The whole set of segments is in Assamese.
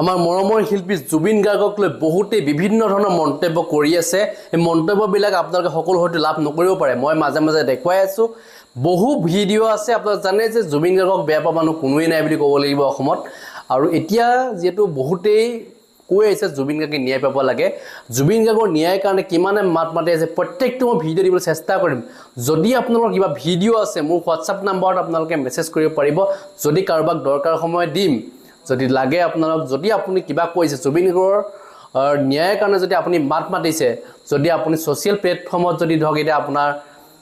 আমাৰ মৰমৰ শিল্পী জুবিন গাৰ্গক লৈ বহুতেই বিভিন্ন ধৰণৰ মন্তব্য কৰি আছে। এই মন্তব্যবিলাক আপোনালোকে সকলো হয়তো লাভ নকৰিব পাৰে। মই মাজে মাজে দেখুৱাই আছোঁ। বহু ভিডিঅ' আছে আপোনালোকে জানে যে জুবিন গাৰ্গক বেয়া পোৱা মানুহ কোনোৱেই নাই বুলি ক'ব লাগিব অসমত। আৰু এতিয়া যিহেতু বহুতেই কৈ আহিছে জুবিন গাৰ্গে ন্যায় পাব লাগে। জুবিন গাৰ্গৰ ন্যায়ৰ কাৰণে কিমানে মাত মাতি আছে প্ৰত্যেকটো মই ভিডিঅ' দিবলৈ চেষ্টা কৰিম। যদি আপোনালোকৰ কিবা ভিডিঅ' আছে মোৰ হোৱাটছআপ নাম্বাৰত আপোনালোকে মেছেজ কৰিব পাৰিব। যদি কাৰোবাক দৰকাৰ সময়ত দিম। যদি লাগে আপোনালোক যদি আপুনি কিবা কৈছে জুবিন আহ, ন্যায়ৰ কাৰণে যদি আপুনি মাত মাতিছে যদি আপুনি ছ'চিয়েল প্লেটফৰ্মত যদি ধৰক এতিয়া আপোনাৰ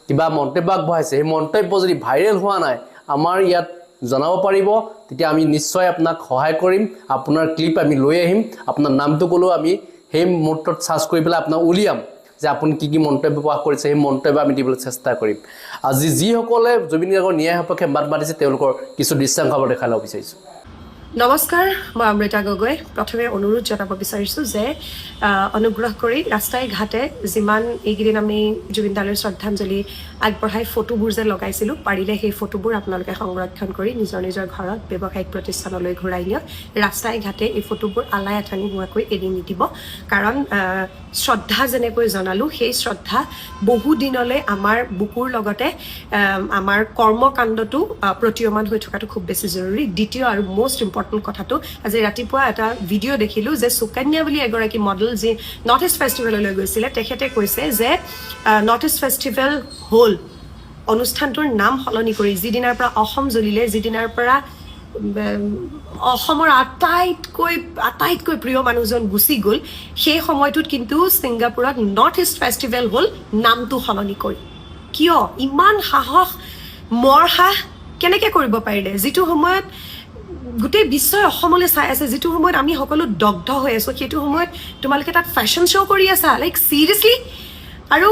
কিবা মন্তব্য আগবঢ়াইছে সেই মন্তব্য যদি ভাইৰেল হোৱা নাই আমাৰ ইয়াত জনাব পাৰিব তেতিয়া আমি নিশ্চয় আপোনাক সহায় কৰিম। আপোনাৰ ক্লিপ আমি লৈ আহিম। আপোনাৰ নামটো ক'লেও আমি সেই মুহূৰ্তত চাৰ্চ কৰি পেলাই আপোনাক উলিয়াম যে আপুনি কি কি মন্তব্য প্ৰকাশ কৰিছে সেই মন্তব্য আমি দিবলৈ চেষ্টা কৰিম। আজি যিসকলে জুবিন গাৰ্গৰ ন্যায় সপক্ষে মাত মাতিছে তেওঁলোকৰ কিছু দৃশ্যাংশ দেখাই ল'ব বিচাৰিছোঁ। নমস্কাৰ মই অমৃতা গগৈ। প্ৰথমে অনুৰোধ জনাব বিচাৰিছোঁ যে অনুগ্ৰহ কৰি ৰাস্তাই ঘাটে যিমান এইকেইদিন আমি জুবিন দালৈ শ্ৰদ্ধাঞ্জলি আগবঢ়াই ফটোবোৰ যে লগাইছিলোঁ পাৰিলে সেই ফটোবোৰ আপোনালোকে সংৰক্ষণ কৰি নিজৰ নিজৰ ঘৰত ব্যৱসায়িক প্ৰতিষ্ঠানলৈ ঘূৰাই নিয়ক। ৰাস্তাই ঘাটে এই ফটোবোৰ আলাই আথানি হোৱাকৈ এৰি নিদিব। কাৰণ শ্ৰদ্ধা যেনেকৈ জনালোঁ সেই শ্ৰদ্ধা বহু দিনলৈ আমাৰ বুকুৰ লগতে আমাৰ কৰ্মকাণ্ডটো প্ৰতীয়মান হৈ থকাটো খুব বেছি জৰুৰী। দ্বিতীয় আৰু মষ্ট ইম্পৰ্টেণ্ট কথাটো আজি ৰাতিপুৱা এটা ভিডিঅ' দেখিলোঁ যে সুকন্যা বুলি এগৰাকী মডেল যি নৰ্থ ইষ্ট ফেষ্টিভেললৈ গৈছিলে তেখেতে কৈছে যে নৰ্থ ইষ্ট ফেষ্টিভেল হ'ল অনুষ্ঠানটোৰ নাম সলনি কৰি যিদিনাৰ পৰা অসম জ্বলিলে যিদিনাৰ পৰা অসমৰ আটাইতকৈ আটাইতকৈ প্ৰিয় মানুহজন গুচি গ'ল। সেই সময়টোত কিন্তু ছিংগাপুৰত নৰ্থ ইষ্ট ফেষ্টিভেল হ'ল নামটো সলনি কৰি। কিয়? ইমান সাহস মৰ সাহ কেনেকৈ কৰিব পাৰিলে? যিটো সময়ত গোটেই বিশ্বই অসমলৈ চাই আছে যিটো সময়ত আমি সকলো দগ্ধ হৈ আছোঁ সেইটো সময়ত তোমালোকে তাত ফেশ্বন শ্ব' কৰি আছা লাইক চিৰিয়াছলি আৰু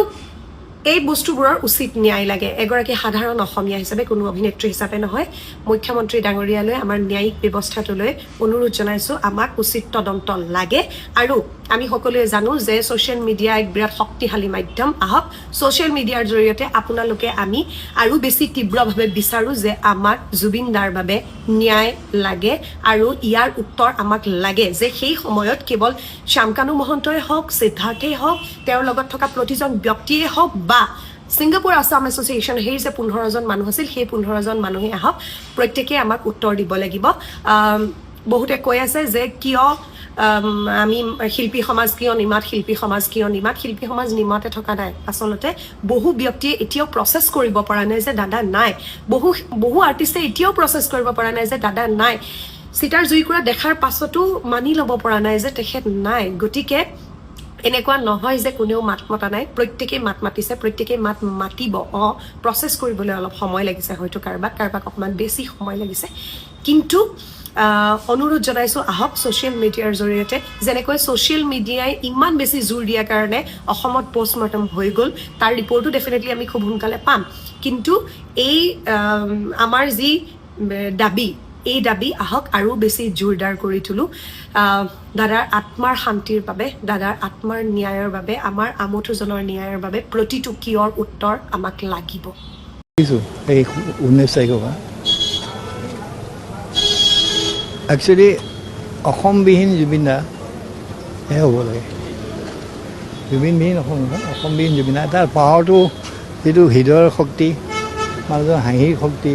এই বস্তুবোৰৰ উচিত ন্যায় লাগে। এগৰাকী সাধাৰণ অসমীয়া হিচাপে, কোনো অভিনেত্ৰী হিচাপে নহয়। মুখ্যমন্ত্ৰী ডাঙৰীয়ালৈ, আমাৰ ন্যায়িক ব্যৱস্থাটোলৈ অনুৰোধ জনাইছোঁ, আমাক উচিত তদন্ত লাগে। আৰু আমি সকলোৱে জানো যে ছ'চিয়েল মিডিয়া এক বিৰাট শক্তিশালী মাধ্যম। আহক ছ'চিয়েল মিডিয়াৰ জৰিয়তে আপোনালোকে আমি আৰু বেছি তীব্ৰভাৱে বিচাৰোঁ যে আমাক জুবিন দাৰ বাবে ন্যায় লাগে আৰু ইয়াৰ উত্তৰ আমাক লাগে, যে সেই সময়ত কেৱল শ্যামকানু মহন্তই হওক, সিদ্ধাৰ্থেই হওক, তেওঁৰ লগত থকা প্ৰতিজন ব্যক্তিয়েই হওক বা ছিংগাপুৰ আছাম এছ'চিয়েশ্যন সেই যে পোন্ধৰজন মানুহ আছিল, সেই পোন্ধৰজন মানুহে আহক, প্ৰত্যেকেই আমাক উত্তৰ দিব লাগিব। বহুতে কৈ আছে যে কিয় আম, শিল্পী সমাজ কিয় নিমাত শিল্পী সমাজ কিয় নিমাত? শিল্পী সমাজ নিমাতে থকা নাই। আচলতে বহু ব্যক্তিয়ে এতিয়াও প্ৰচেছ কৰিব পৰা নাই যে দাদা নাই। বহু বহু আৰ্টিষ্টে এতিয়াও প্ৰচেছ কৰিব পৰা নাই যে দাদা নাই। চিতাৰ জুইকুৰা দেখাৰ পাছতো মানি ল'ব পৰা নাই যে তেখেত নাই। গতিকে এনেকুৱা নহয় যে কোনেও মাত মতা নাই। প্ৰত্যেকেই মাত মাতিছে প্ৰত্যেকেই মাত মাতিব। অঁ প্ৰচেছ কৰিবলৈ অলপ সময় লাগিছে হয়তো কাৰোবাক কাৰোবাক অকণমান বেছি সময় লাগিছে। কিন্তু অনুৰোধ জনাইছোঁ, আহক ছ'চিয়েল মিডিয়াৰ জৰিয়তে। যেনেকৈ ছ'চিয়েল মিডিয়াই ইমান বেছি জোৰ দিয়াৰ কাৰণে অসমত পষ্টমৰ্টম হৈ গ'ল, তাৰ ৰিপৰ্টো ডেফিনেটলি আমি খুব সোনকালে পাম। কিন্তু এই আমাৰ যি দাবি, এই দাবি আহক আৰু বেছি জোৰদাৰ কৰি তোলোঁ। দাদাৰ আত্মাৰ শান্তিৰ বাবে, দাদাৰ আত্মাৰ ন্যায়ৰ বাবে, আমাৰ আমঠুজনৰ ন্যায়ৰ বাবে প্ৰতিটো কিয়ৰ উত্তৰ আমাক লাগিব। ঊনৈছ তাৰিখৰ পৰা একচুৱেলি অসমবিহীন জুবিন দাহে হ'ব লাগে। জুবিনবিহীন অসম অসমবিহীন জুবিন দা। তাৰ পাৱাৰটো যিটো হৃদয়ৰ শক্তি মানুহজনৰ হাঁহিৰ শক্তি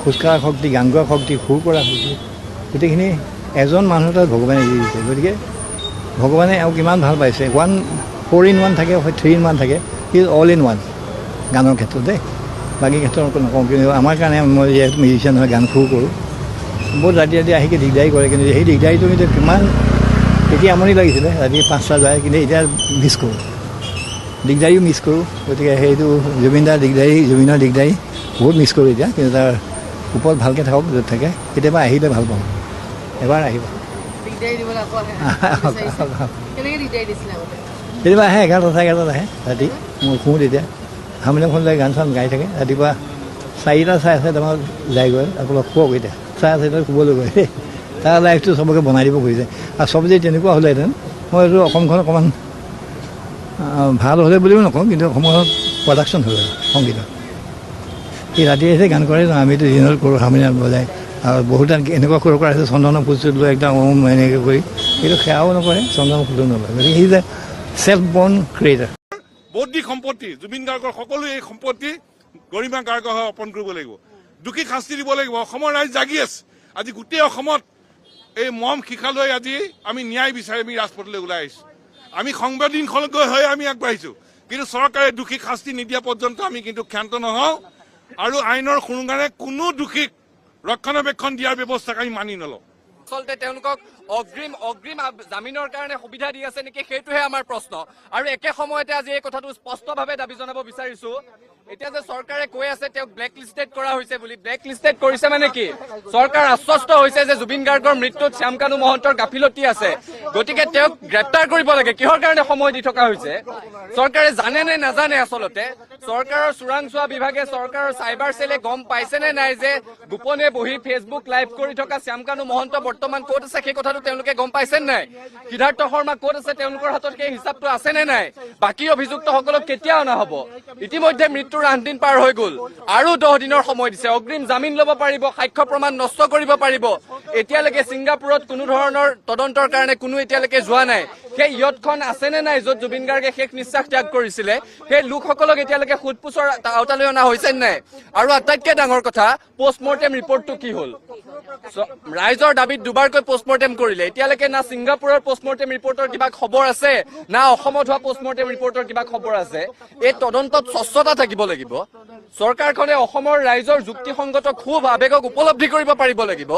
খোজকঢ়াৰ শক্তি গান গোৱাৰ শক্তি সুৰ কৰাৰ শক্তি গোটেইখিনি এজন মানুহ তাত ভগৱানে দি দিছে। গতিকে ভগৱানে এওঁক ইমান ভাল পাইছে। ওৱান ফ'ৰ ইন ওৱান থাকে থ্ৰী ইন ওৱান থাকে। ইজ অল ইন ওৱান গানৰ ক্ষেত্ৰত দেই। বাকী ক্ষেত্ৰত নকওঁ কিন্তু আমাৰ কাৰণে মই যিহেতু মিউজিচিয়ান হয় গান সুৰ কৰোঁ। বহুত ৰাতি ৰাতি আহিকে দিগদাৰী কৰে কিন্তু সেই দিগদাৰীটো কিন্তু কিমান তেতিয়া আমনি লাগিছিলে ৰাতি পাঁচটা যায় কিন্তু এতিয়া মিছ কৰোঁ। দিগদাৰীও মিছ কৰোঁ গতিকে সেইটো জুবিনদাৰ দিগদাৰী জুবিনৰ দিগদাৰী বহুত মিছ কৰোঁ এতিয়া কিন্তু তাৰ ওপৰত ভালকৈ থাকক য'ত থাকে কেতিয়াবা আহিলে ভালো পাওঁ। এবাৰ আহিব। আহে কেতিয়াবা আহে এঘাৰটা চাৰে এঘাৰটাত আহে ৰাতি। মই শুওঁ তেতিয়া। হাৰমনিয়ামখন লৈ গান চান গাই থাকে ৰাতিপুৱা চাৰিটা চাৰে চাৰিটামানত যায়গৈ আপোনালোক শুৱক এতিয়া। চাৰে চাৰিটাত শুবলৈ গৈ। দেই তাৰ লাইফটো চবকে বনাই দিব খুজিছে আৰু চব যদি তেনেকুৱা হ'লেহেঁতেন মই এইটো অসমখন অকণমান ভালো হ'লে বুলিও নকওঁ, কিন্তু অসমখনত প্ৰডাকশ্যন হ'ল সংগীতত সি ৰাতি আহিছে, গান কৰে, আমিতো দিনত কৰোঁ, হাৰমনিয়াম বজাই। আৰু বহুত আনকি এনেকুৱা সুৰ কৰা আছে চন্দনৰ ফুল চুল লৈ একদম ওম, এনেকৈ কৰি। কিন্তু সেয়াও নকৰে চন্দনৰ ফুলো নলয়। গতিকে সি যে চেল্ফ বৰ্ণ ক্ৰিয়েটাৰ বৌদ্ধিক সম্পত্তি, জুবিন গাৰ্গৰ সকলো এই সম্পত্তি গৰিমা গাৰ্গৰ হৈ অৰ্পণ কৰিব লাগিব। দোষীক শাস্তি দিব লাগিব। অসমৰ ৰাইজ জাগি আছে। আজি গোটেই অসমত এই মম শিখা লৈ আজি আমি ন্যায় বিচাৰি আমি ৰাজপথলৈ ওলাই আহিছোঁ। আমি সংবেদনশীল হৈ আমি আগবাঢ়িছোঁ। কিন্তু চৰকাৰে দোষীক শাস্তি নিদিয়া পৰ্যন্ত আমি কিন্তু ক্ষান্ত নহওঁ। আৰু আইনৰ সুৰুঙাৰে কোনো দোষীক ৰক্ষণাবেক্ষণ দিয়াৰ ব্যৱস্থাক আমি মানি নলওঁ। আচলতে তেওঁলোকক অগ্ৰিম অগ্ৰিম জামিনৰ কাৰণে সুবিধা দি আছে নেকি সেইটোহে আমাৰ প্ৰশ্ন। আৰু একে সময়তে আজি এই কথাটো স্পষ্টভাৱে দাবী জনাব বিচাৰিছো। এতিয়া যে চৰকাৰে কৈ আছে, তেওঁক ব্লেক লিষ্টেড কৰা হৈছে বুলি। মানে কি? চৰকাৰ আশ্বস্ত হৈছে যে জুবিন গাৰ্গৰ মৃত্যুত শ্যামকানু মহন্তৰ গাফিলতি আছে। গতিকে তেওঁক গ্ৰেপ্তাৰ কৰিব লাগে। সময় দি থকা হৈছে? চৰকাৰে জানে নে নাজানে আচলতে? চৰকাৰৰ চোৰাংচোৱা বিভাগে চৰকাৰৰ চাইবাৰ চেলে গম পাইছে নে নাই যে গোপনে বহি ফেচবুক লাইভ কৰি থকা শ্যামকানু মহন্ত বৰ্তমান ক'ত আছে? সেই কথাটো তেওঁলোকে গম পাইছে নাই? সিদ্ধাৰ্থ শৰ্মা ক'ত আছে? তেওঁলোকৰ হাতত সেই হিচাপটো আছে নে নাই? বাকী অভিযুক্তসকলক কেতিয়া অনা হ'ব? ইতিমধ্যে মৃত্যুৰ আঠ দিন পাৰ হৈ গ'ল। আৰু দহ দিনৰ সময় দিছে। অগ্ৰিম জামিন ল'ব পাৰিব সাক্ষ্য প্ৰমাণ নষ্ট কৰিব পাৰিব। এতিয়ালৈকে ছিংগাপুৰত কোনো ধৰণৰ তদন্তৰ কাৰণে কোনো এতিয়ালৈকে যোৱা নাই। সেই ইয়টখন আছে নে নাই য'ত জুবিন গাৰ্গে শেষ নিশ্বাস ত্যাগ কৰিছিলে সেই লোকসকলক এতিয়ালৈকে সোধপোছৰ আওতালৈ অনা হৈছে নে নাই? আৰু আটাইতকৈ ডাঙৰ কথা পষ্টমৰ্টেম ৰিপৰ্টটো কি হ'ল? ৰাইজৰ দাবীত দুবাৰকৈ পষ্টমৰ্টেম কৰিলে। এতিয়ালৈকে না ছিংগাপুৰৰ পষ্টমৰ্টেম ৰিপৰ্টৰ কিবা খবৰ আছে না অসমত হোৱা পষ্টমৰ্টেম ৰিপৰ্টৰ কিবা খবৰ আছে? এই তদন্তত স্বচ্ছতা থাকিব লাগিব। চৰকাৰখনে অসমৰ ৰাইজৰ যুক্তিসংগত ক্ষোভ আৱেগক উপলব্ধি কৰিব পাৰিব লাগিব।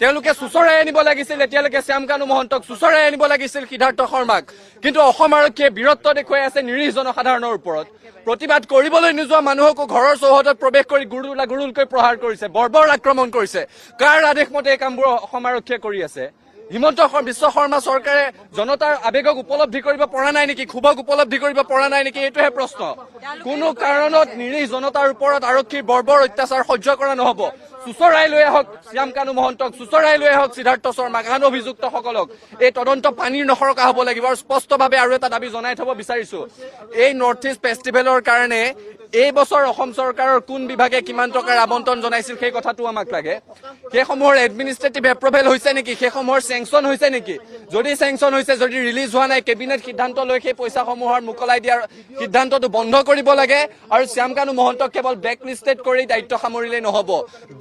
তেওঁলোকে চুচৰাই আনিব লাগিছিল, এতিয়ালৈকে শ্যামকানু মহন্তক চুচৰাই আনিব লাগিছিল সিদ্ধাৰ্থ শৰ্মাক। কিন্তু অসম আৰক্ষীয়ে বীৰত্ব দেখুৱাই আছে নিৰীহ জনসাধাৰণৰ ওপৰত। প্ৰতিবাদ কৰিবলৈ নোযোৱা মানুহকো ঘৰৰ চৌহদত প্ৰৱেশ কৰি গুৰুলা গুৰুলকৈ প্ৰহাৰ কৰিছে, বৰ্বৰ আক্ৰমণ কৰিছে। কাৰ আদেশ এই কামবোৰ অসম আৰক্ষীয়ে কৰি আছে? হিমন্ত বিশ্ব শৰ্মা চৰকাৰে জনতাৰ আৱেগক উপলব্ধি কৰিব পৰা নাই নেকি? ক্ষোভক উপলব্ধি কৰিব পৰা নাই নেকি? এইটোহে প্ৰশ্ন। কোনো কাৰণত নিৰীহ জনতাৰ ওপৰত আৰক্ষীৰ বৰ্বৰ অত্যাচাৰ সহ্য কৰা নহব। চুচৰাই লৈ আহক শ্যামকানু মহন্তক চুচৰাই লৈ আহক সিদ্ধাৰ্থ শৰ্মাক আন অভিযুক্তসকলক এই তদন্ত পানীৰ নসৰকা হ'ব লাগিব আৰু স্পষ্টভাৱে আৰু এটা দাবী জনাই থব বিচাৰিছো। এই নৰ্থ ইষ্ট ফেষ্টিভেলৰ কাৰণে এই বছৰ অসম চৰকাৰৰ কোন বিভাগে কিমান টকাৰ আবণ্টন জনাইছিল সেই কথাটো আমাক লাগে। সেইসমূহৰ এডমিনিষ্ট্ৰেটিভ এপ্ৰুভেল হৈছে নেকি? সেইসমূহৰ চেংচন হৈছে নেকি? যদি চেংচন হৈছে যদি ৰিলিজ হোৱা নাই কেবিনেট সিদ্ধান্ত লৈ সেই পইচাসমূহৰ মোকলাই দিয়াৰ সিদ্ধান্তটো বন্ধ কৰিব লাগে আৰু শ্যামকানু মহন্তক কেৱল ব্লেক লিষ্টেড কৰি দায়িত্ব সামৰিলেই নহ'ব।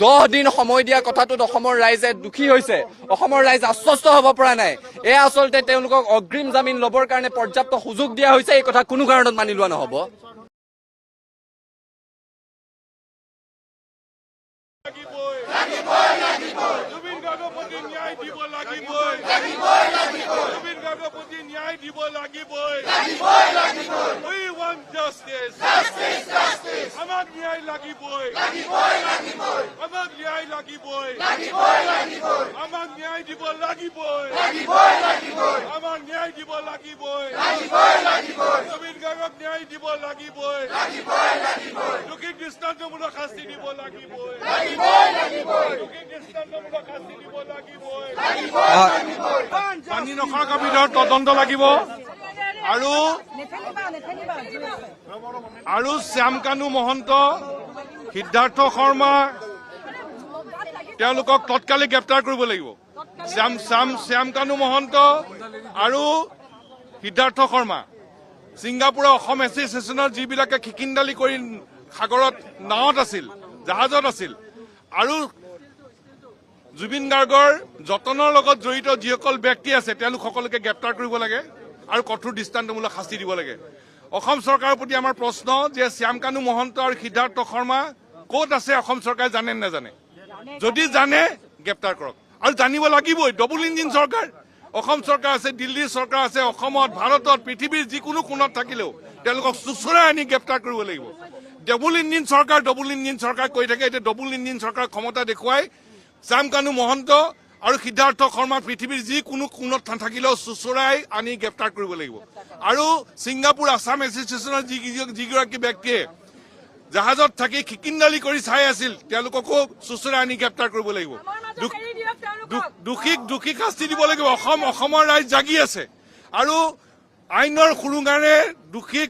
দহ দিন সময় দিয়া কথাটোত অসমৰ ৰাইজে দুখী হৈছে। অসমৰ ৰাইজ আশ্বস্ত হ'ব পৰা নাই। এয়া আচলতে তেওঁলোকক অগ্ৰিম জামিন ল'বৰ কাৰণে পৰ্যাপ্ত সুযোগ দিয়া হৈছে এই কথা কোনো কাৰণত মানি লোৱা নহ'ব। লাগিবই জুবিন গাৰ্গৰ প্ৰতি ন্যায় দিব লাগিবই We want justice. আমাক ন্যায় লাগিবই আমাক ন্যায় লাগিবই আমাক ন্যায় দিব লাগিবই আমাক ন্যায় দিব লাগিবই। জুবিন গাৰ্গক ন্যায় দিব লাগিবই। দোষীক দৃষ্টান্তমূলক শাস্তি দিব লাগিবই। দোষীক দৃষ্টান্তমূলক শাস্তি দিব লাগিবই। পানী নখৰকা বিধৰ তদন্ত লাগিব। আৰু আৰু শ্যামকানু মহন্ত সিদ্ধাৰ্থ শৰ্মা তেওঁলোকক তৎকালে গ্ৰেপ্তাৰ কৰিব লাগিব। শ্যাম শ্যাম শ্যামকানু মহন্ত আৰু সিদ্ধাৰ্থ শৰ্মা। ছিংগাপুৰৰ অসম এছ'চিয়েশ্যনৰ যিবিলাকে খিকিন্দালি কৰি সাগৰত নাৱত আছিল জাহাজত আছিল আৰু জুবিন গাৰ্গৰ যতনৰ লগত জড়িত যিসকল ব্যক্তি আছে তেওঁলোক সকলোকে গ্ৰেপ্তাৰ কৰিব লাগে আৰু কঠোৰ দৃষ্টান্তমূলক শাস্তি দিব লাগে। অসম চৰকাৰৰ প্ৰতি আমাৰ প্ৰশ্ন যে শ্যামকানু মহন্ত আৰু সিদ্ধাৰ্থ শৰ্মা ক'ত আছে অসম চৰকাৰে জানে নে নাজানে? যদি জানে গ্ৰেপ্তাৰ কৰক। আৰু জানিব লাগিবই ডবল ইঞ্জিন চৰকাৰ। অসম চৰকাৰ আছে, দিল্লীৰ চৰকাৰ আছে, অসমত, ভাৰতত, পৃথিৱীৰ যিকোনো কোণত থাকিলেও তেওঁলোকক চুচৰাই আনি গ্ৰেপ্তাৰ কৰিব লাগিব। ডবল ইঞ্জিন চৰকাৰ ডবল ইঞ্জিন চৰকাৰ কৈ থাকে, এতিয়া ডবল ইঞ্জিন চৰকাৰ ক্ষমতা দেখুৱাই শ্যামকানু মহন্ত আৰু সিদ্ধাৰ্থ শৰ্মা পৃথিৱীৰ যিকোনো কোণত থাকিলেও চুচৰাই আনি গ্ৰেপ্তাৰ কৰিব লাগিব। আৰু ছিংগাপুৰ আছাম এছ'চিয়েশ্যনৰ যি যিগৰাকী ব্যক্তিয়ে জাহাজত থাকি খিকিন্দালি কৰি চাই আছিল, তেওঁলোককো চুচৰাই আনি গ্ৰেপ্তাৰ কৰিব লাগিব। দোষ- দোষ- দোষীক দোষীক শাস্তি দিব লাগিব। অসম, অসমৰ ৰাইজ জাগি আছে। আৰু আইনৰ সুৰুঙাৰে দোষীক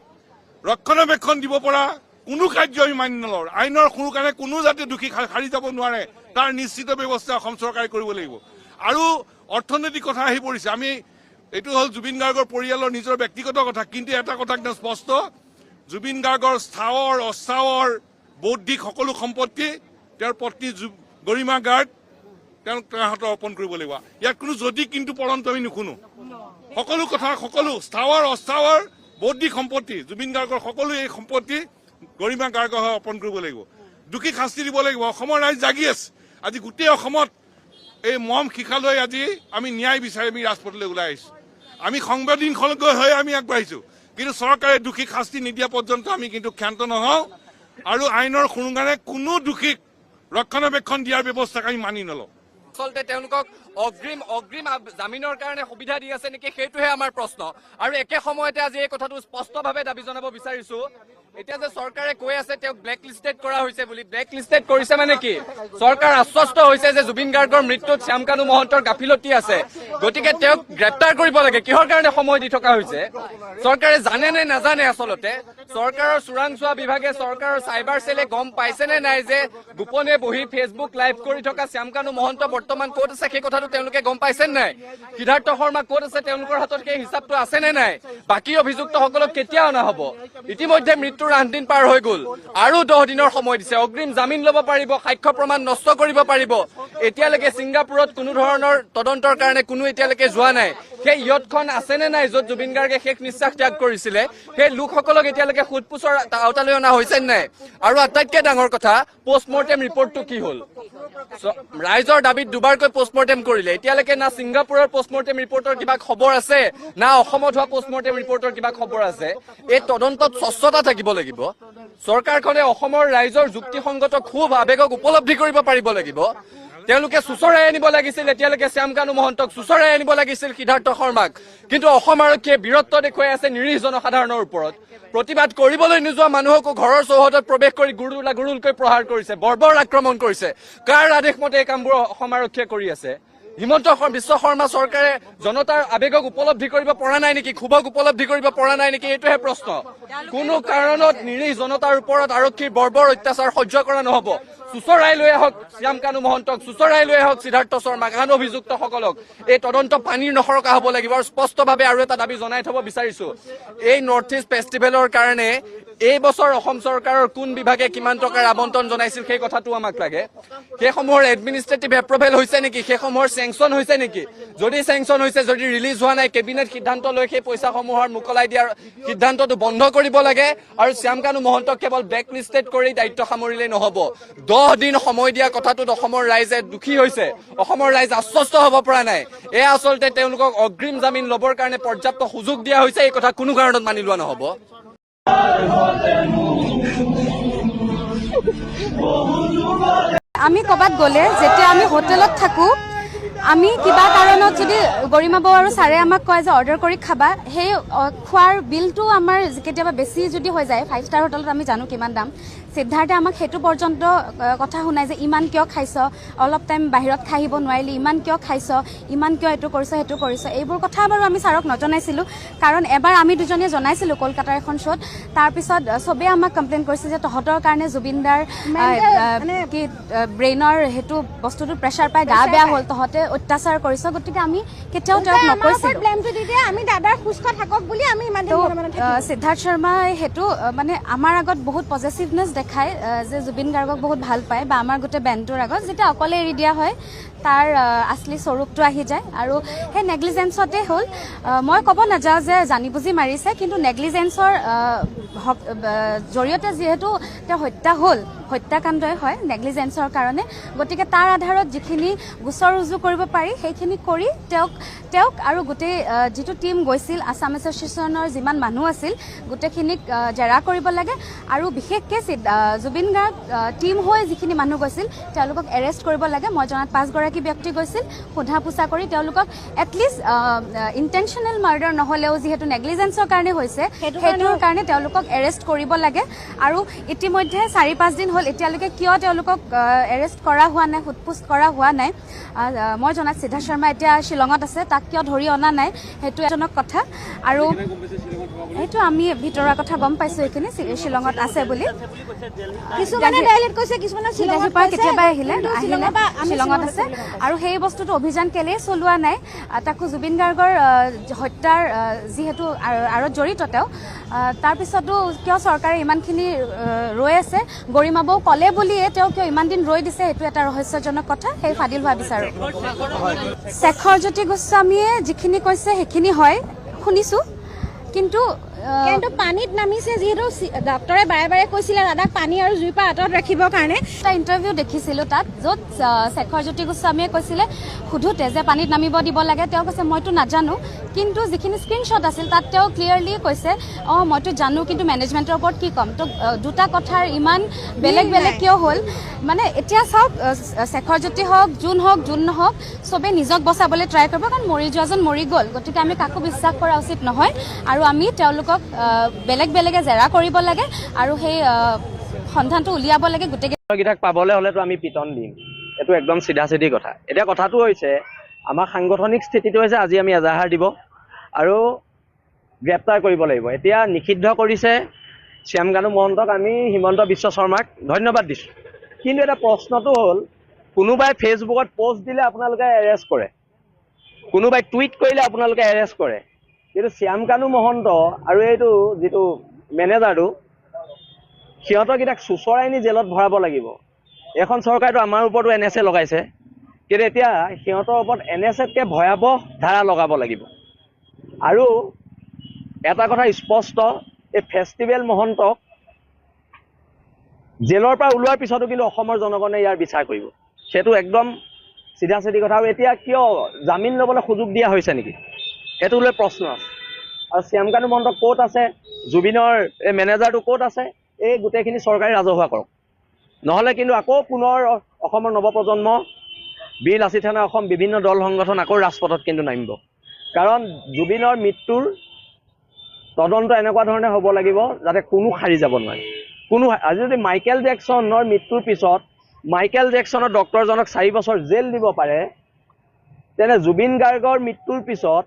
ৰক্ষণাবেক্ষণ দিব পৰা কোনো কাৰ্য আমি মানি নলওঁ। আইনৰ সুৰুঙাৰে কোনো যাতে দোষী সাৰি যাব নোৱাৰে। তাৰ নিশ্চিত ব্যৱস্থা অসম চৰকাৰে কৰিব লাগিব। আৰু অৰ্থনৈতিক কথা আহি পৰিছে। আমি, এইটো হ'ল জুবিন গাৰ্গৰ পৰিয়ালৰ নিজৰ ব্যক্তিগত কথা। কিন্তু এটা কথা একদম স্পষ্ট। জুবিন গাৰ্গৰ স্থাৱৰ, অস্থাৱৰ, বৌদ্ধিক সকলো সম্পত্তি, তেওঁৰ পত্নী গৰিমা গাৰ্গ তেওঁক তেওঁৰ হাতত অৰ্পণ কৰিব লাগিব। ইয়াত কোনো যদি কিন্তু পৰন্ত আমি নুশুনো। সকলো কথা, সকলো স্থাৱৰ, অস্থাৱৰ বৌদ্ধিক সম্পত্তি, জুবিন গাৰ্গৰ সকলো এই সম্পত্তি গৰিমা গাৰ্গৰ হৈ অৰ্পণ কৰিব লাগিব। দোষীক শাস্তি দিব লাগিব। অসমৰ ৰাইজ জাগি আছে। আজি গোটেই অসমত এই মম শিখা লৈ আজি আমি ন্যায় বিচাৰি আমি ৰাজপথলৈ ওলাই আহিছো। আমি সংবেদনশীল হৈ আমি আগবাঢ়িছো। কিন্তু চৰকাৰে দোষীক শাস্তি নিদিয়া পৰ্যন্ত আমি কিন্তু ক্ষান্ত নহওঁ। আৰু আইনৰ সুৰুঙাৰে কোনো দোষীক ৰক্ষণাবেক্ষণ দিয়াৰ ব্যৱস্থাক আমি মানি নলওঁ। আচলতে তেওঁলোকক অগ্ৰিম অগ্ৰিম জামিনৰ কাৰণে সুবিধা দি আছে নেকি সেইটোহে আমাৰ প্ৰশ্ন। আৰু একে সময়তে আজি এই কথাটো স্পষ্টভাৱে দাবী জনাব বিচাৰিছো। এতিয়া যে চৰকাৰে কৈ আছে তেওঁক ব্লেক লিষ্টেড কৰা হৈছে বুলি ব্লেক লিষ্টেড কৰিছে মানে কি? চৰকাৰ আশ্বস্ত হৈছে যে জুবিন গাৰ্গৰ মৃত্যুত শ্যামকানু মহন্তৰ গাফিলতি আছে। গতিকে তেওঁক গ্ৰেপ্তাৰ কৰিব লাগে। কিহৰ কাৰণে সময় দি থকা হৈছে? চৰকাৰে জানে নে নাজানে আচলতে? চৰকাৰৰ চোৰাংচোৱা বিভাগে চৰকাৰৰ চাইবাৰ চেলে গম পাইছে নে নাই যে গোপনে বহি ফেচবুক লাইভ কৰি থকা শ্যামকানু মহন্ত বৰ্তমান ক'ত আছে? সেই কথাটো গম পাইছে নাই? সিদ্ধাৰ্থ শৰ্মা ক'ত আছে? হাতত সেই হিচাপটো আছে নে নাই? বাকী অভিযুক্তসকলক কেতিয়া অনা হ'ব? ইতিমধ্যে মৃত্যুৰ আঠ দিন পাৰ হৈ গ'ল। আৰু দহ দিনৰ সময় দিছে। অগ্ৰিম জামিন ল'ব পাৰিব, সাক্ষ্য প্ৰমাণ নষ্ট কৰিব পাৰিব। এতিয়ালৈকে ছিংগাপুৰত কোনো ধৰণৰ তদন্তৰ কাৰণে কোনো এতিয়ালৈকে যোৱা নাই। সেই ইয়তখন আছে নে নাই য'ত জুবিন গাৰ্গে শেষ নিশ্বাস ত্যাগ কৰিছিলে? সেই লোকসকলক এতিয়ালৈকে সোধ পোছৰ আওতালৈ অনা হৈছে নাই? আৰু আটাইতকৈ ডাঙৰ কথা পষ্টমৰ্টেম ৰিপৰ্টটো কি হ'ল? ৰাইজৰ দাবীত দুবাৰকৈ পষ্টমৰ্টেম কৰিলে। এতিয়ালৈকে না ছিংগাপুৰৰ পষ্টমৰ্টেম ৰিপৰ্টৰ কিবা খবৰ আছে না অসমত হোৱা পষ্টমৰ্টেম ৰিপৰ্টৰ কিবা খবৰ আছে? এই তদন্তত স্বচ্ছতা থাকিব লাগিব। চৰকাৰখনে অসমৰ ৰাইজৰ যুক্তিসংগত ক্ষোভ আৱেগক উপলব্ধি কৰিব পাৰিব লাগিব। তেওঁলোকে চুচৰাই আনিব লাগিছিল। এতিয়ালৈকে শ্যামকানু মহন্তক চুচৰাই আনিব লাগিছিল সিদ্ধাৰ্থ শৰ্মাক। কিন্তু অসম আৰক্ষীয়ে বীৰত্ব দেখুৱাই আছে নিৰীহ জনসাধাৰণৰ ওপৰত। প্ৰতিবাদ কৰিবলৈ নোযোৱা মানুহকো ঘৰৰ চৌহদত প্ৰৱেশ কৰি গুৰুলা গুৰুলকৈ প্ৰহাৰ কৰিছে বৰ্বৰ আক্ৰমণ কৰিছে। কাৰ আদেশ মতে এই কামবোৰ অসম আৰক্ষীয়ে কৰি আছে? হিমন্ত বিশ্ব শৰ্মা চৰকাৰে জনতাৰ আৱেগক উপলব্ধি কৰিব পৰা নাই নেকি? ক্ষোভক উপলব্ধি কৰিব পৰা নাই নেকি? এইটোহে প্ৰশ্ন। কোনো কাৰণত নিৰীহ জনতাৰ ওপৰত আৰক্ষীৰ বৰ্বৰ অত্যাচাৰ সহ্য কৰা নহব। চুচৰাই লৈ আহক শ্যামকানু মহন্তক, চুচৰাই লৈ আহক সিদ্ধাৰ্থ শৰ্মাক, আন অভিযুক্তসকলক, এই তদন্ত পানীৰ নসৰকা হ'ব লাগিব আৰু স্পষ্টভাৱে আৰু এটা দাবি জনাই থব বিচাৰিছো। এই নৰ্থ ইষ্ট ফেষ্টিভেলৰ কাৰণে এই বছৰ অসম চৰকাৰৰ কোন বিভাগে কিমান টকাৰ আবণ্টন জনাইছিল সেই কথাটো আমাক লাগে। সেইসমূহৰ এডমিনিষ্ট্ৰেটিভ এপ্ৰুভেল হৈছে নেকি? সেইসমূহৰ চেংচন হৈছে নেকি? যদি চেংচন হৈছে যদি ৰিলিজ হোৱা নাই কেবিনেট সিদ্ধান্ত লৈ সেই পইচাসমূহৰ মোকলাই দিয়াৰ সিদ্ধান্তটো বন্ধ কৰিব লাগে আৰু শ্যামকানু মহন্তক কেৱল ব্লেক লিষ্টেড কৰি দায়িত্ব সামৰিলেই নহব। দহ দিন সময় দিয়া কথাটোত অসমৰ ৰাইজে দুখী হৈছে। অসমৰ ৰাইজ আশ্বস্ত হ'ব পৰা নাই। এয়া আচলতে তেওঁলোকক অগ্ৰিম জামিন ল'বৰ কাৰণে পৰ্যাপ্ত সুযোগ দিয়া হৈছে এই কথা কোনো কাৰণত মানি লোৱা নহ'ব। আমি ক'ৰবাত গ'লে যেতিয়া আমি হোটেলত থাকোঁ আমি কিবা কাৰণত যদি গৰিমা বৌ আৰু ছাৰে আমাক কয় যে অৰ্ডাৰ কৰি খাবা। সেই খোৱাৰ বিলটো আমাৰ কেতিয়াবা বেছি যদি হৈ যায় ফাইভ ষ্টাৰ হোটেলত আমি জানো কিমান দাম। সিদ্ধাৰ্থে আমাক সেইটো পৰ্যন্ত কথা শুনাই যে ইমান কিয় খাইছ? অলপ টাইম বাহিৰত খাই আহিব নোৱাৰিলি ইমান কিয় খাইছ? ইমান কিয় এইটো কৰিছ সেইটো কৰিছ? এইবোৰ কথা বাৰু আমি ছাৰক নজনাইছিলোঁ। কাৰণ এবাৰ আমি দুজনীয়ে জনাইছিলোঁ কলকাতাৰ এখন শ্ব'ত। তাৰপিছত চবেই আমাক কমপ্লেইন কৰিছে যে তহঁতৰ কাৰণে জুবিনদাৰ আ, আ, কি ব্ৰেইনৰ সেইটো বস্তুটো প্ৰেছাৰ পাই গা বেয়া হ'ল তহঁতে অত্যাচাৰ কৰিছ। গতিকে আমি কেতিয়াও তেওঁক নকৈছিলোঁ। সুস্থ থাকক বুলি আমি ইমান মনে মনে সিদ্ধাৰ্থ শৰ্মাই সেইটো মানে আমাৰ আগত বহুত পজিটিভনেছ দেখায় যে জুবিন গাৰ্গক বহুত ভালো পায় বা আমাৰ গোটেই বেণ্ডটোৰ আগত যেতিয়া অকলে এৰি দিয়া হয় তাৰ আচলি স্বৰূপটো আহি যায় আৰু সেই নেগলিজেঞ্চতে হ'ল। মই ক'ব নাযাওঁ যে জানি বুজি মাৰিছে কিন্তু নেগলিজেঞ্চৰ জৰিয়তে যিহেতু তেওঁ হত্যা হ'ল হত্যাকাণ্ডই হয় নেগলিজেঞ্চৰ কাৰণে। গতিকে তাৰ আধাৰত যিখিনি গোচৰ ৰুজু কৰিব পাৰি সেইখিনি কৰি তেওঁক তেওঁক আৰু গোটেই যিটো টীম গৈছিল আছাম এছ'চিয়েশ্যনৰ যিমান মানুহ আছিল গোটেইখিনিক জেৰা কৰিব লাগে। আৰু বিশেষকৈ জুবিন গাৰ্গ টীম হৈ যিখিনি মানুহ গৈছিল তেওঁলোকক এৰেষ্ট কৰিব লাগে। মই জনাত পাঁচগৰাকী ব্যক্তি গৈছিল সোধা পোছা কৰি তেওঁলোকক এটলিষ্ট ইণ্টেনশ্যনেল মাৰ্ডাৰ নহ'লেও যিহেতু নেগলিজেঞ্চৰ কাৰণে হৈছে সেইটোৰ কাৰণে তেওঁলোকক এৰেষ্ট কৰিব লাগে। আৰু ইতিমধ্যে চাৰি পাঁচদিন হ'ল এতিয়ালৈকে কিয় তেওঁলোকক এৰেষ্ট কৰা হোৱা নাই সোধ পোছ কৰা হোৱা নাই? মই জনাত সিদ্ধাৰ্থ শৰ্মা এতিয়া শ্বিলঙত আছে তাক কিয় ধৰি অনা নাই সেইটো এজনক কথা। আৰু সেইটো আমি ভিতৰুৱা কথা গম পাইছোঁ এইখিনি শ্বিলঙত আছে বুলি। কিছুমানে ডাইলেক্ট কৈছে কিছুমানে শ্বিলঙৰ পৰা কেতিয়াবা আহিলে আহিলে শ্বিলঙত আছে। আৰু সেই বস্তুটো অভিযান কেলেই চলোৱা নাই তাকো জুবিন গাৰ্গৰ হত্যাৰ যিহেতু আঁৰত জড়িত তেওঁ তাৰপিছতো কিয় চৰকাৰে ইমানখিনি ৰৈ আছে গৰিমা বৌ ক'লে বুলিয়ে তেওঁ কিয় ইমান দিন ৰৈ দিছে সেইটো এটা ৰহস্যজনক কথা সেই ফাদিল হোৱা বিচাৰোঁ। শেখৰজ্যোতি গোস্বামীয়ে যিখিনি কৈছে সেইখিনি হয় শুনিছোঁ কিন্তু কিন্তু পানীত নামিছে যিহেতু ডক্তৰে বাৰে বাৰে কৈছিলে দাদাক পানী আৰু জুইৰ পৰা আঁতৰত ৰাখিবৰ কাৰণে। এটা ইণ্টাৰভিউ দেখিছিলোঁ তাত য'ত শেখৰজ্যোতি গোস্বামীয়ে কৈছিলে সোধোতে যে পানীত নামিব দিব লাগে? তেওঁ কৈছে মইতো নাজানো। কিন্তু যিখিনি স্ক্ৰীনশ্বট আছিল তাত তেওঁ ক্লিয়াৰলি কৈছে অঁ মইতো জানো কিন্তু মেনেজমেণ্টৰ ওপৰত কি ক'ম? তো দুটা কথাৰ ইমান বেলেগ বেলেগ কিয় হ'ল? মানে এতিয়া চাওক শেখৰজ্যোতি হওক যোন হওক যোন নহওক চবেই নিজক বচাবলৈ ট্ৰাই কৰিব কাৰণ মৰি যোৱাজন মৰি গ'ল। গতিকে আমি কাকো বিশ্বাস কৰা উচিত নহয়। আৰু আমি তেওঁলোকক আহ, বেলেগ বেলেগে জেৰা কৰিব লাগে আৰু সেই সন্ধানটো উলিয়াব লাগে গোটেই কেইটাক পাবলৈ হ'লেতো আমি পিটন দিম। এইটো একদম চিধা চিধি কথা। এতিয়া কথাটো হৈছে আমাৰ সাংগঠনিক স্থিতিটো হৈছে আজি আমি এজাহাৰ দিব আৰু গ্ৰেপ্তাৰ কৰিব লাগিব। এতিয়া নিষিদ্ধ কৰিছে শ্যামকানু মহন্তক আমি হিমন্ত বিশ্ব শৰ্মাক ধন্যবাদ দিছোঁ। কিন্তু এটা প্ৰশ্নটো হ'ল কোনোবাই ফেচবুকত পষ্ট দিলে আপোনালোকে এৰেষ্ট কৰে? কোনোবাই টুইট কৰিলে আপোনালোকে এৰেষ্ট কৰে? কিন্তু শ্যামকানু মহন্ত আৰু এইটো যিটো মেনেজাৰটো সিহঁতৰকেইটাক চোঁচৰাই নি জেলত ভৰাব লাগিব। এখন চৰকাৰেতো আমাৰ ওপৰতো এন এছ এ লগাইছে। কিন্তু এতিয়া সিহঁতৰ ওপৰত এন এছ এতকৈ ভয়াৱহ ধাৰা লগাব লাগিব। আৰু এটা কথা স্পষ্ট এই ফেষ্টিভেল মহন্তক জেলৰ পৰা ওলোৱাৰ পিছতো কিন্তু অসমৰ জনগণে ইয়াৰ বিচাৰ কৰিব। সেইটো একদম চিধা চিধি কথা। আৰু এতিয়া কিয় জামিন ল'বলৈ সুযোগ দিয়া হৈছে নেকি? সেইটো লৈ প্ৰশ্ন আছে। আৰু শ্যামকানু মহন্ত ক'ত আছে? জুবিনৰ এই মেনেজাৰটো ক'ত আছে? এই গোটেইখিনি চৰকাৰে ৰাজহুৱা কৰক। নহ'লে কিন্তু আকৌ পুনৰ অসমৰ নৱপ্ৰজন্ম বীৰ লাচিত সেনা অসম বিভিন্ন দল সংগঠন আকৌ ৰাজপথত কিন্তু নামিব। কাৰণ জুবিনৰ মৃত্যুৰ তদন্ত এনেকুৱা ধৰণে হ'ব লাগিব যাতে কোনো সাৰি যাব নোৱাৰে। কোনো আজি যদি মাইকেল জেকচনৰ মৃত্যুৰ পিছত মাইকেল জেকচনৰ ডক্তৰজনক চাৰি বছৰ জেল দিব পাৰে তেনে জুবিন গাৰ্গৰ মৃত্যুৰ পিছত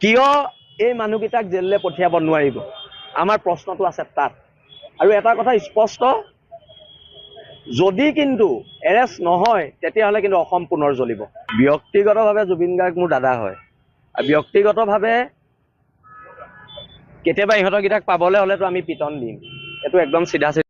কিয় এই মানুহকেইটাক জেললৈ পঠিয়াব নোৱাৰিব? আমাৰ প্ৰশ্নটো আছে তাত আৰু এটা কথা স্পষ্ট যদি কিন্তু এৰেষ্ট নহয় তেতিয়াহ'লে কিন্তু অসম পুনৰ জ্বলিব। ব্যক্তিগতভাৱে জুবিন গাৰ্গ মোৰ দাদা হয়। আৰু ব্যক্তিগতভাৱে কেতিয়াবা ইহঁতৰকেইটাক পাবলৈ হ'লেতো আমি পিটন দিম। এইটো একদম চিধা চিধি